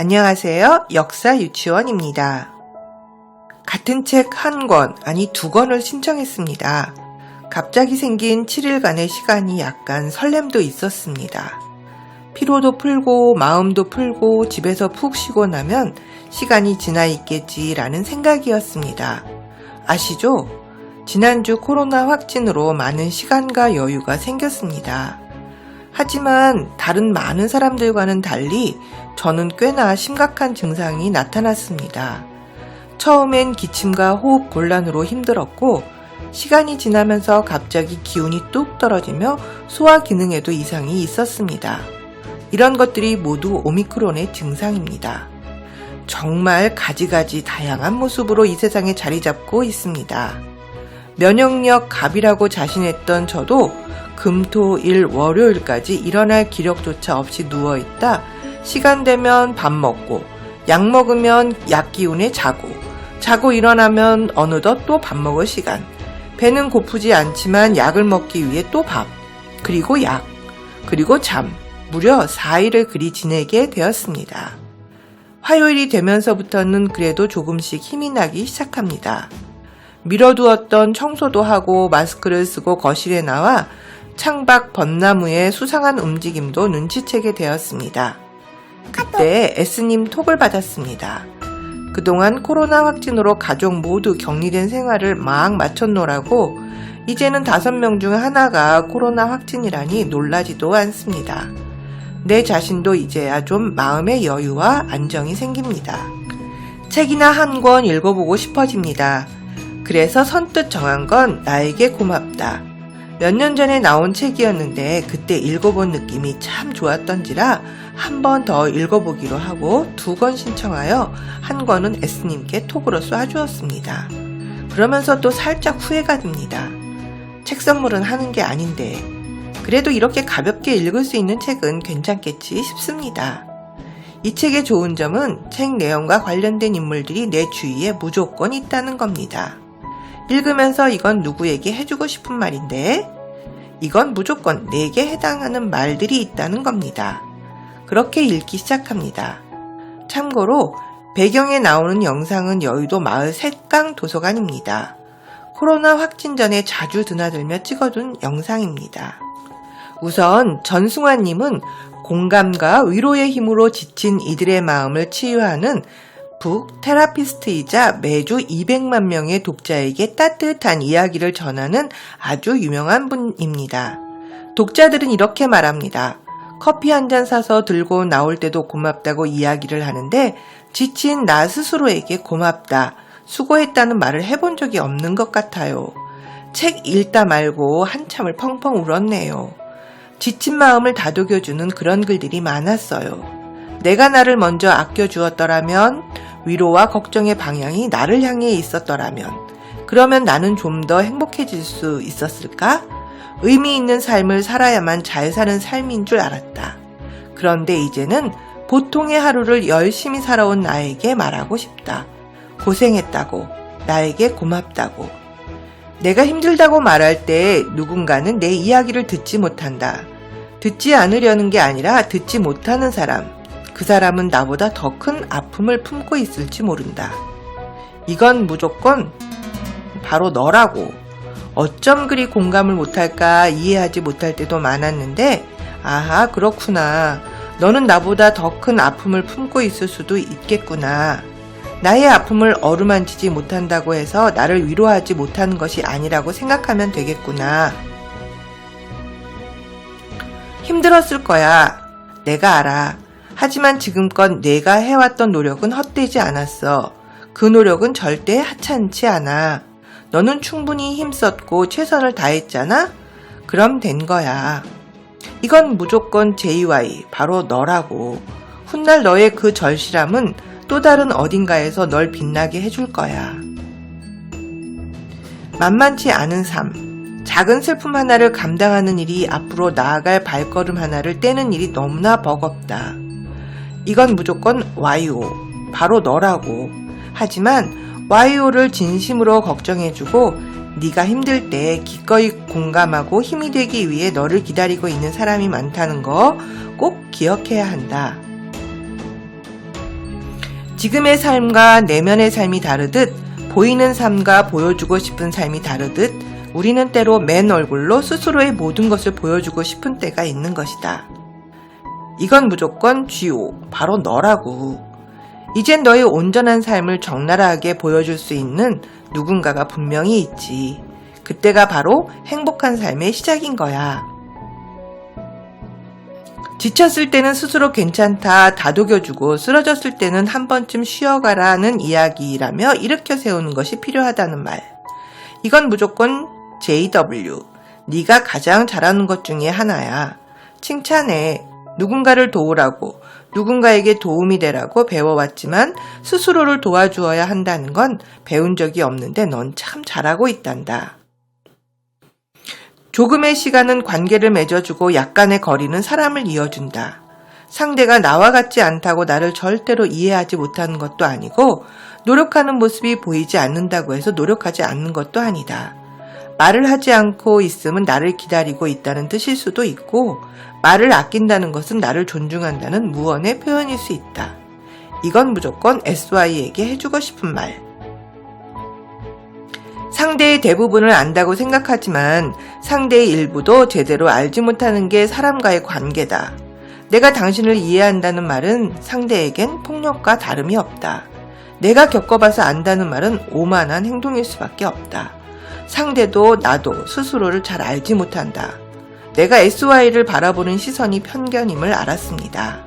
안녕하세요. 역사 유치원입니다. 같은 책 한 권, 아니 두 권을 신청했습니다. 갑자기 생긴 7일간의 시간이 약간 설렘도 있었습니다. 피로도 풀고 마음도 풀고 집에서 푹 쉬고 나면 시간이 지나 있겠지라는 생각이었습니다. 아시죠? 지난주 코로나 확진으로 많은 시간과 여유가 생겼습니다. 하지만 다른 많은 사람들과는 달리 저는 꽤나 심각한 증상이 나타났습니다. 처음엔 기침과 호흡 곤란으로 힘들었고 시간이 지나면서 갑자기 기운이 뚝 떨어지며 소화 기능에도 이상이 있었습니다. 이런 것들이 모두 오미크론의 증상입니다. 정말 가지가지 다양한 모습으로 이 세상에 자리 잡고 있습니다. 면역력 갑이라고 자신했던 저도 금, 토, 일, 월요일까지 일어날 기력조차 없이 누워있다 시간 되면 밥 먹고 약 먹으면 약 기운에 자고 자고 일어나면 어느덧 또 밥 먹을 시간 배는 고프지 않지만 약을 먹기 위해 또 밥 그리고 약 그리고 잠 무려 4일을 그리 지내게 되었습니다. 화요일이 되면서부터는 그래도 조금씩 힘이 나기 시작합니다. 밀어두었던 청소도 하고 마스크를 쓰고 거실에 나와 창밖 벚나무의 수상한 움직임도 눈치채게 되었습니다. 그때 S님 톡을 받았습니다. 그동안 코로나 확진으로 가족 모두 격리된 생활을 막 마쳤노라고 이제는 다섯 명 중 하나가 코로나 확진이라니 놀라지도 않습니다. 내 자신도 이제야 좀 마음의 여유와 안정이 생깁니다. 책이나 한 권 읽어보고 싶어집니다. 그래서 선뜻 정한 건 나에게 고맙다. 몇 년 전에 나온 책이었는데 그때 읽어본 느낌이 참 좋았던지라 한 번 더 읽어보기로 하고 두 권 신청하여 한 권은 S님께 톡으로 쏴주었습니다. 그러면서 또 살짝 후회가 듭니다. 책 선물은 하는 게 아닌데 그래도 이렇게 가볍게 읽을 수 있는 책은 괜찮겠지 싶습니다. 이 책의 좋은 점은 책 내용과 관련된 인물들이 내 주위에 무조건 있다는 겁니다. 읽으면서 이건 누구에게 해주고 싶은 말인데, 이건 무조건 내게 해당하는 말들이 있다는 겁니다. 그렇게 읽기 시작합니다. 참고로 배경에 나오는 영상은 여의도 마을 색강 도서관입니다. 코로나 확진 전에 자주 드나들며 찍어둔 영상입니다. 우선 전승환님은 공감과 위로의 힘으로 지친 이들의 마음을 치유하는 북 테라피스트이자 매주 200만 명의 독자에게 따뜻한 이야기를 전하는 아주 유명한 분입니다. 독자들은 이렇게 말합니다. 커피 한 잔 사서 들고 나올 때도 고맙다고 이야기를 하는데 지친 나 스스로에게 고맙다, 수고했다는 말을 해본 적이 없는 것 같아요. 책 읽다 말고 한참을 펑펑 울었네요. 지친 마음을 다독여주는 그런 글들이 많았어요. 내가 나를 먼저 아껴주었더라면, 위로와 걱정의 방향이 나를 향해 있었더라면, 그러면 나는 좀 더 행복해질 수 있었을까? 의미 있는 삶을 살아야만 잘 사는 삶인 줄 알았다. 그런데 이제는 보통의 하루를 열심히 살아온 나에게 말하고 싶다. 고생했다고, 나에게 고맙다고. 내가 힘들다고 말할 때 누군가는 내 이야기를 듣지 못한다. 듣지 않으려는 게 아니라 듣지 못하는 사람. 그 사람은 나보다 더 큰 아픔을 품고 있을지 모른다. 이건 무조건 바로 너라고. 어쩜 그리 공감을 못할까 이해하지 못할 때도 많았는데, 아하, 그렇구나. 너는 나보다 더 큰 아픔을 품고 있을 수도 있겠구나. 나의 아픔을 어루만지지 못한다고 해서 나를 위로하지 못하는 것이 아니라고 생각하면 되겠구나. 힘들었을 거야. 내가 알아. 하지만 지금껏 내가 해왔던 노력은 헛되지 않았어. 그 노력은 절대 하찮지 않아. 너는 충분히 힘썼고 최선을 다했잖아? 그럼 된 거야. 이건 무조건 JY, 바로 너라고. 훗날 너의 그 절실함은 또 다른 어딘가에서 널 빛나게 해줄 거야. 만만치 않은 삶. 작은 슬픔 하나를 감당하는 일이 앞으로 나아갈 발걸음 하나를 떼는 일이 너무나 버겁다. 이건 무조건 YO. 바로 너라고. 하지만 YO를 진심으로 걱정해주고 네가 힘들 때 기꺼이 공감하고 힘이 되기 위해 너를 기다리고 있는 사람이 많다는 거 꼭 기억해야 한다. 지금의 삶과 내면의 삶이 다르듯 보이는 삶과 보여주고 싶은 삶이 다르듯 우리는 때로 맨 얼굴로 스스로의 모든 것을 보여주고 싶은 때가 있는 것이다. 이건 무조건 쥐오, 바로 너라고. 이젠 너의 온전한 삶을 적나라하게 보여줄 수 있는 누군가가 분명히 있지. 그때가 바로 행복한 삶의 시작인 거야. 지쳤을 때는 스스로 괜찮다 다독여주고 쓰러졌을 때는 한 번쯤 쉬어가라는 이야기라며 일으켜 세우는 것이 필요하다는 말. 이건 무조건 JW. 네가 가장 잘하는 것 중에 하나야. 칭찬해. 누군가를 도우라고, 누군가에게 도움이 되라고 배워왔지만 스스로를 도와주어야 한다는 건 배운 적이 없는데 넌 참 잘하고 있단다. 조금의 시간은 관계를 맺어주고 약간의 거리는 사람을 이어준다. 상대가 나와 같지 않다고 나를 절대로 이해하지 못하는 것도 아니고 노력하는 모습이 보이지 않는다고 해서 노력하지 않는 것도 아니다. 말을 하지 않고 있음은 나를 기다리고 있다는 뜻일 수도 있고 말을 아낀다는 것은 나를 존중한다는 무언의 표현일 수 있다. 이건 무조건 SY에게 해주고 싶은 말. 상대의 대부분을 안다고 생각하지만 상대의 일부도 제대로 알지 못하는 게 사람과의 관계다. 내가 당신을 이해한다는 말은 상대에겐 폭력과 다름이 없다. 내가 겪어봐서 안다는 말은 오만한 행동일 수밖에 없다. 상대도 나도 스스로를 잘 알지 못한다. 내가 SY를 바라보는 시선이 편견임을 알았습니다.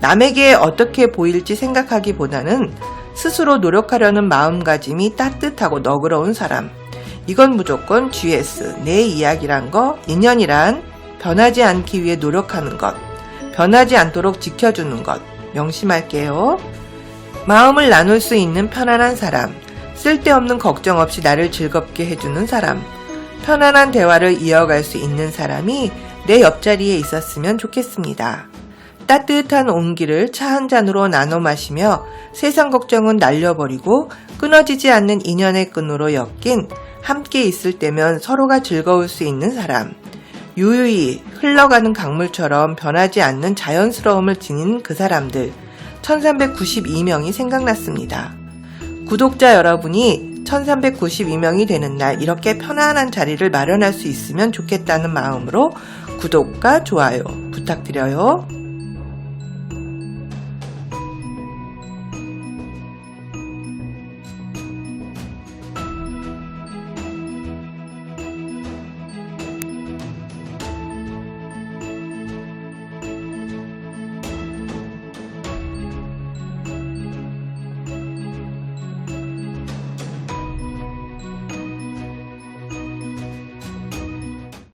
남에게 어떻게 보일지 생각하기보다는 스스로 노력하려는 마음가짐이 따뜻하고 너그러운 사람. 이건 무조건 GS, 내 이야기란 거, 인연이란 변하지 않기 위해 노력하는 것, 변하지 않도록 지켜주는 것, 명심할게요. 마음을 나눌 수 있는 편안한 사람, 쓸데없는 걱정 없이 나를 즐겁게 해주는 사람, 편안한 대화를 이어갈 수 있는 사람이 내 옆자리에 있었으면 좋겠습니다. 따뜻한 온기를 차 한 잔으로 나눠 마시며 세상 걱정은 날려버리고 끊어지지 않는 인연의 끈으로 엮인 함께 있을 때면 서로가 즐거울 수 있는 사람. 유유히 흘러가는 강물처럼 변하지 않는 자연스러움을 지닌 그 사람들. 1392명이 생각났습니다. 구독자 여러분이 1392명이 되는 날 이렇게 편안한 자리를 마련할 수 있으면 좋겠다는 마음으로 구독과 좋아요 부탁드려요.